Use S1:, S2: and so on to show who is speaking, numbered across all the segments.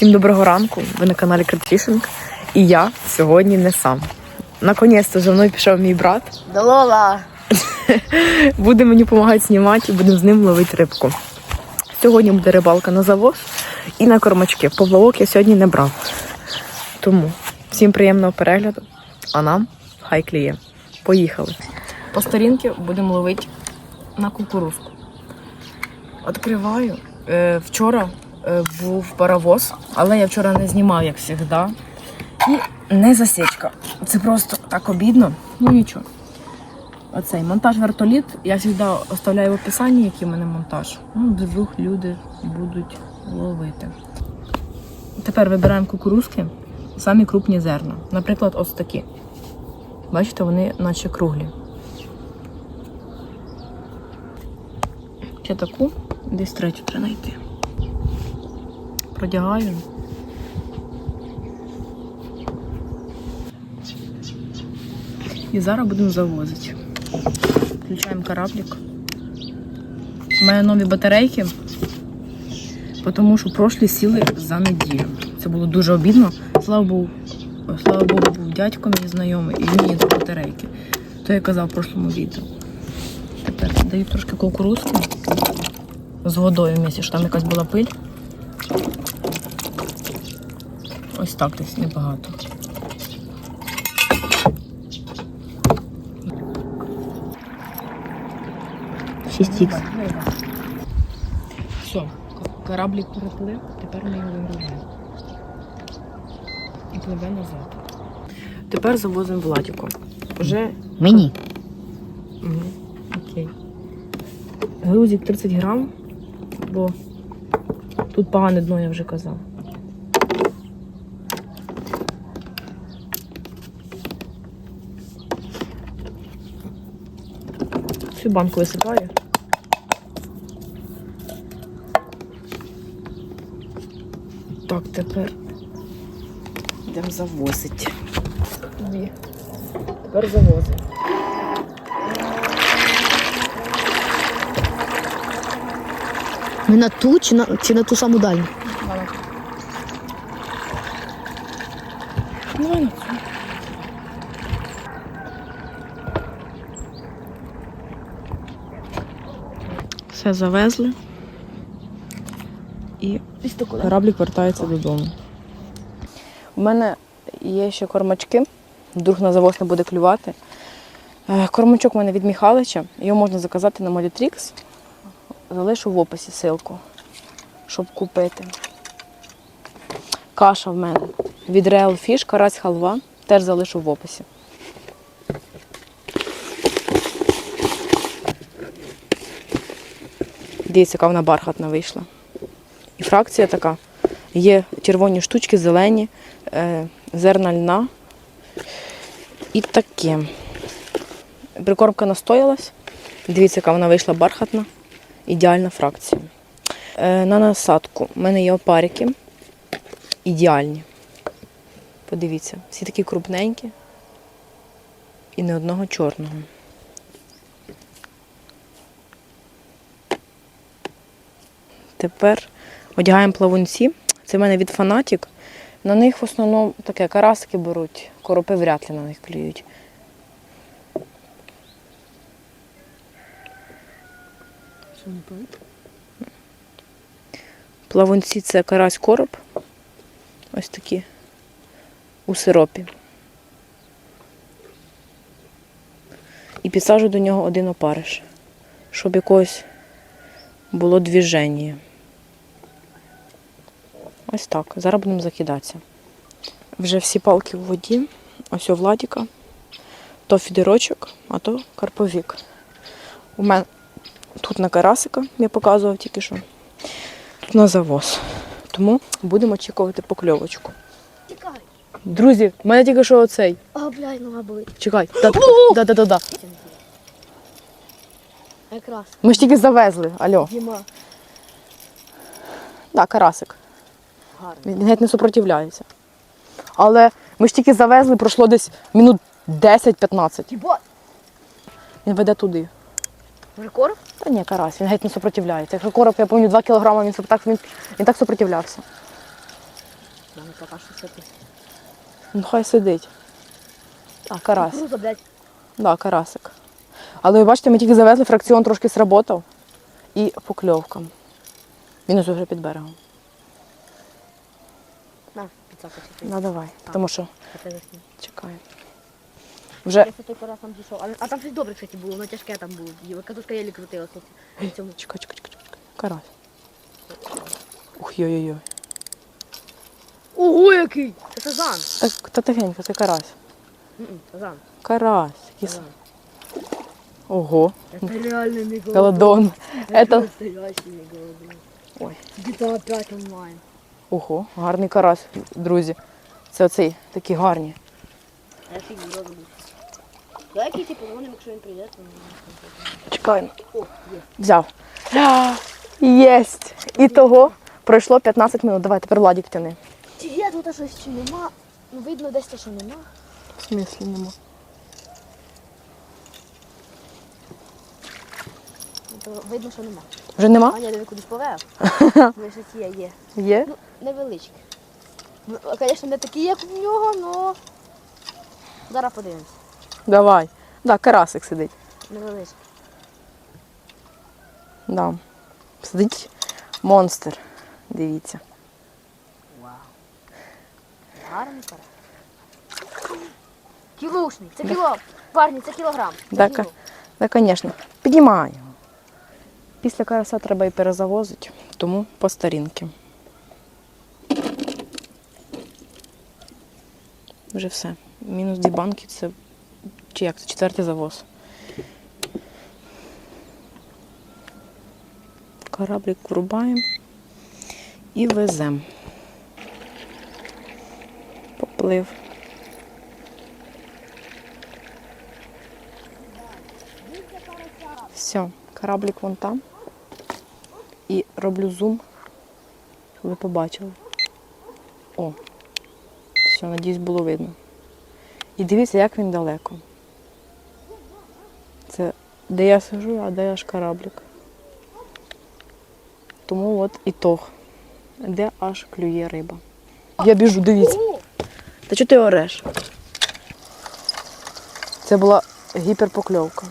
S1: Всім доброго ранку. Ви на каналі Кредфішинг. І я сьогодні не сам. Наконець-то за мною пішов мій брат.
S2: Долола.
S1: Буде мені допомагати знімати і будемо з ним ловити рибку. Сьогодні буде рибалка на завоз і на кормачки. Поплавок я сьогодні не брав. Тому всім приємного перегляду, а нам хай кліє. Поїхали. По сторінки будемо ловити на кукурузку. Відкриваю. Е, вчора був паровоз, але я вчора не знімав, як завжди. І не засічка. Це просто так обідно. Ну нічого. Оцей монтаж вертоліт я завжди оставляю в описанні, який в мене монтаж. Ну, вдвох люди будуть ловити. Тепер вибираємо кукурузки, самі крупні зерна. Наприклад, ось такі. Бачите, вони наче круглі. Ще таку, десь третю треба знайти. Продягаю. І зараз будемо завозити. Включаємо кораблик. У мене нові батарейки, тому що прошлі сіли за неділю. Це було дуже обідно. Слава Богу, слава Богу, був дядько мій знайомий і він дав батарейки. То я казав в прошлому відео. Тепер даю трошки кукурузки з водою вместе, що там якась була пиль. Ось так десь небагато.
S2: Шість ікс.
S1: Все, кораблик переплив, тепер ми його вигружаємо. І пливе назад. Тепер завозимо Владіку. Уже
S2: Мені.
S1: Угу. Окей. Грузик 30 грам, бо тут погане дно, я вже казав. Всю банку висипаю. Так, тепер йдемо завозити. Тепер завозимо.
S2: Ми на ту чи на, чи на ту саму дальню?
S1: Давай на цю. Все завезли. І кораблик вертається додому. У мене є ще кормачки. Вдруг на завоз не буде клювати. Е, Кормачок у мене від Михалича. Його можна заказати на Молітрікс. Залишу в описі ссылку, щоб купити. Каша в мене від Real Fish, карась халва. Теж залишу в описі. Дивіться, яка вона бархатна вийшла. І фракція така. Є червоні штучки, зелені, е, зерна льна. І таке. Прикормка настоялась. Дивіться, яка вона вийшла бархатна. Ідеальна фракція. Е, на насадку у мене є опарики. Ідеальні. Подивіться, всі такі крупненькі і не одного чорного. Тепер одягаємо плавунці. Це в мене від фанатік. На них в основному таке карасики беруть, коропи вряд ли на них клюють. Плавунці це карась короб. Ось такі у сиропі. І підсаджу до нього один опариш, щоб якось було двіження. Ось так. Зараз будемо закидатися. Вже всі палки в воді. Ось у Владіка. То фідерочок, а то карповік. У мене тут на карасика, я показував тільки що. Тут на завоз. Тому будемо очікувати покльовочку.
S2: Чекай.
S1: Друзі, в мене тільки що оцей.
S2: А, блядь, нога болить.
S1: Чекай. Да, да, да, да, да.
S2: Якраз.
S1: Ми ж тільки завезли. Алло.
S2: Діма.
S1: Да, карасик.
S2: Гарно.
S1: Він геть не супротивляється. Але ми ж тільки завезли, пройшло десь минут 10-15.
S2: Діба.
S1: Він веде туди.
S2: Вже коров?
S1: Та ні, карась, він геть не супротивляється. Якщо короб, я пам'ятаю, 2 кілограми, він, так, він, він так супротивлявся.
S2: Мама пока що тут.
S1: Ну хай сидить. А, карась.
S2: Круто, блядь.
S1: Да, карасик. Але ви бачите, ми тільки завезли, фракціон трошки сработав. І покльовка. Він ось вже під берегом.
S2: На, підсакати.
S1: Ну давай, тому що
S2: Це
S1: чекай. Вже
S2: Я той раз там дійшов. Але- А там щось добре, кстати, було, воно тяжке там було. І Катушка єлі крутилася.
S1: Чекай, чекай, чекай, чекай. Карась. Ух, йой-йой-йой.
S2: Ого, який! Це сазан.
S1: Так, та тихенько, це карась.
S2: М-м, Сазан.
S1: Карась. Який
S2: Сазан.
S1: Ого,
S2: Це реально не
S1: голодон. Это...
S2: настоящий мегалодон.
S1: Ой.
S2: GTA 5 онлайн.
S1: Ого, гарний карась, друзі. Це оцей, такі гарні.
S2: А я фігу роблю. Давай типу, позвонимо, якщо він прийде, то...
S1: Чекай,
S2: О, є.
S1: взяв. Ля, Єсть. І того пройшло 15 минут. Давай, тепер Владік тяни.
S2: Чи є тут щось чи нема? Ну видно десь те, що нема.
S1: В смислі нема.
S2: Ну, То видно, що нема.
S1: Вже нема?
S2: Аня, диви кудись повев. Ну, щось є, є.
S1: Є?
S2: Ну, невеличке. Ну, Звісно, не такі, як в нього, але... Зараз подивимось.
S1: Давай. Да, карасик сидить.
S2: Невеличке.
S1: Да. Сидить монстр. Дивіться.
S2: Вау. Гарний пара. Кілушний. Це кіло. Парні, це кілограм. Це
S1: Да,
S2: кіло.
S1: да, звісно. Піднімай його. Після караса треба і перезавозити, тому по старінки. Вже все. Мінус дві банки це. Чи як це? Четвертий завоз. Кораблик врубаємо і веземо. Поплив. Все, кораблик вон там. І роблю зум, щоб ви побачили. О, все, надіюсь, було видно. І дивіться, як він далеко. Це де я сижу, а де аж кораблик. Тому от ітог. Де аж клює риба. Я біжу, дивіться. Та чого ти ореш? Це була гіперпокльовка.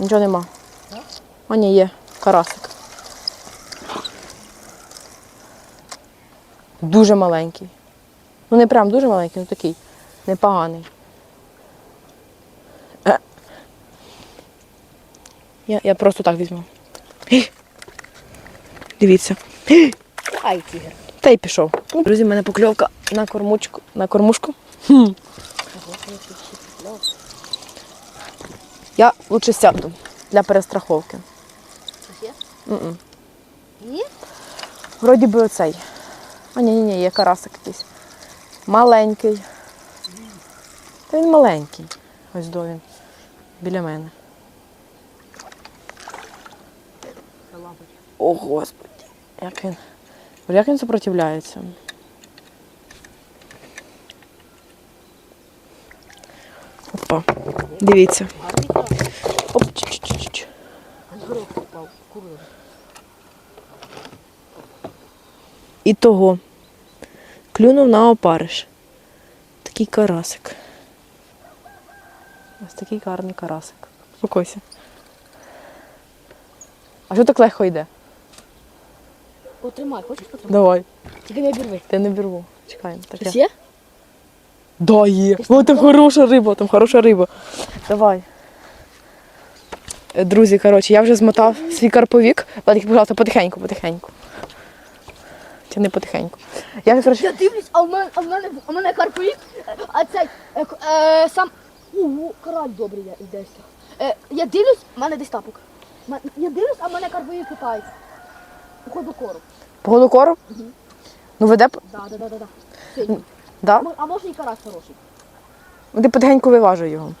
S1: Нічого нема. А ні, є. Карасик. Дуже маленький. Ну не прям дуже маленький, ну такий. Непоганий. Е. Я, я просто так візьму. Дивіться.
S2: Ай, тігр.
S1: Та й пішов. Друзі, в мене покльовка на кормучку. На кормушку. Хм.
S2: Я
S1: лучше сяду для перестраховки.
S2: Ні?
S1: Вроді би оцей. А ні, ні, ні, є карасик якийсь. Маленький. Він маленький. Ось до він. Біля мене. О, Господи. Як він. Як він сопротивляється. Опа. Дивіться. Оп, чуть-чуть.
S2: А на горох
S1: І того. Клюнув на опариш. Такий карасик. Ось такий гарний карасик. Спокойся. А що так легко йде?
S2: Потримай, хочеш потримай?
S1: Давай.
S2: Тільки не обірви.
S1: Я не беру. Чекаємо. Так
S2: Щось
S1: я...
S2: є?
S1: Да, є. О, там хороша риба, там хороша риба. Давай. Е, Друзі, коротше, я вже змотав свій карповік. Владик, пожалуйста, потихеньку, потихеньку. Тяни потихеньку. Я, коротше,
S2: Я дивлюсь, а в мене, а в мене, а в мене карповік, а цей, е, к- е, сам, ого, кораль добрий я десь. Е, я дивлюсь, в мене десь тапок. Я дивлюсь, а в мене карповік китається. Походу кору.
S1: погоду кору? Ну веде. п-
S2: Да, да, да, да, да.
S1: Да?
S2: А мо- А може і карась хороший.
S1: Ти потихеньку виважуй його.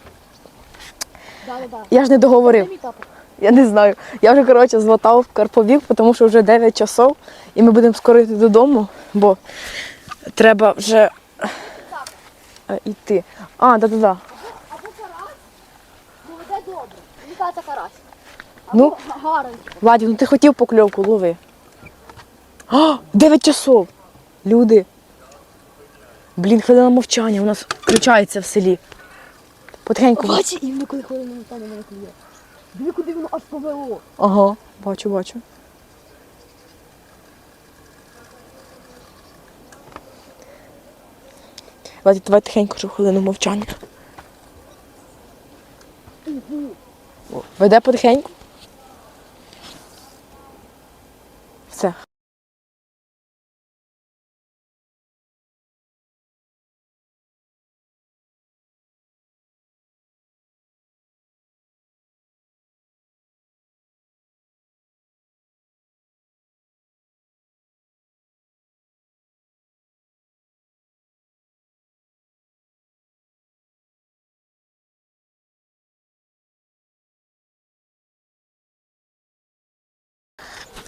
S2: Да, да, да.
S1: Я ж не
S2: Це
S1: договорив.
S2: мій тапок.
S1: Я не знаю. Я вже, коротше, змотав карповік, тому що вже 9 часов і ми будемо скоро йти додому, бо треба вже е, йти. А, да-да-да.
S2: Або карась, ну веде Мені карась.
S1: Ну.
S2: га- гарний.
S1: Владі, ну ти хотів покльовку, лови. А, 9 часов. Люди. Блін, хвилина мовчання у нас включається в селі. Потихеньку.
S2: Бачи, і воно коли ходить на мене мене клює. Диви, куди воно аж повело.
S1: Ага, бачу, бачу. Давайте, давай тихенько, щоб хвилину мовчання. О, Веде потихеньку.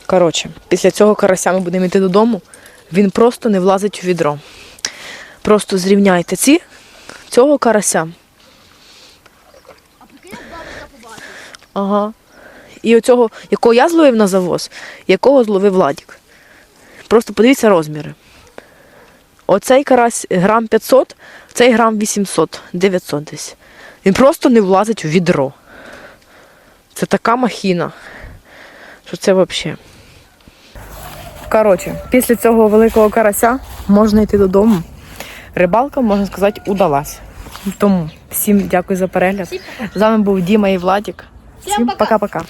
S1: Коротше, після цього карася ми будемо йти додому. Він просто не влазить у відро. Просто зрівняйте ці цього карася. Ага. І оцього, якого я зловив на завоз, якого зловив Владік. Просто подивіться розміри. Оцей карась грам 500, цей грам 800, 900 десь. Він просто не влазить у відро. Це така махіна, що це взагалі. Коротше, після цього великого карася можна йти додому. Рибалка, можна сказати, удалась. Тому всім дякую за перегляд. З вами був Діма і Владік.
S2: Всім пока.
S1: пока-пока.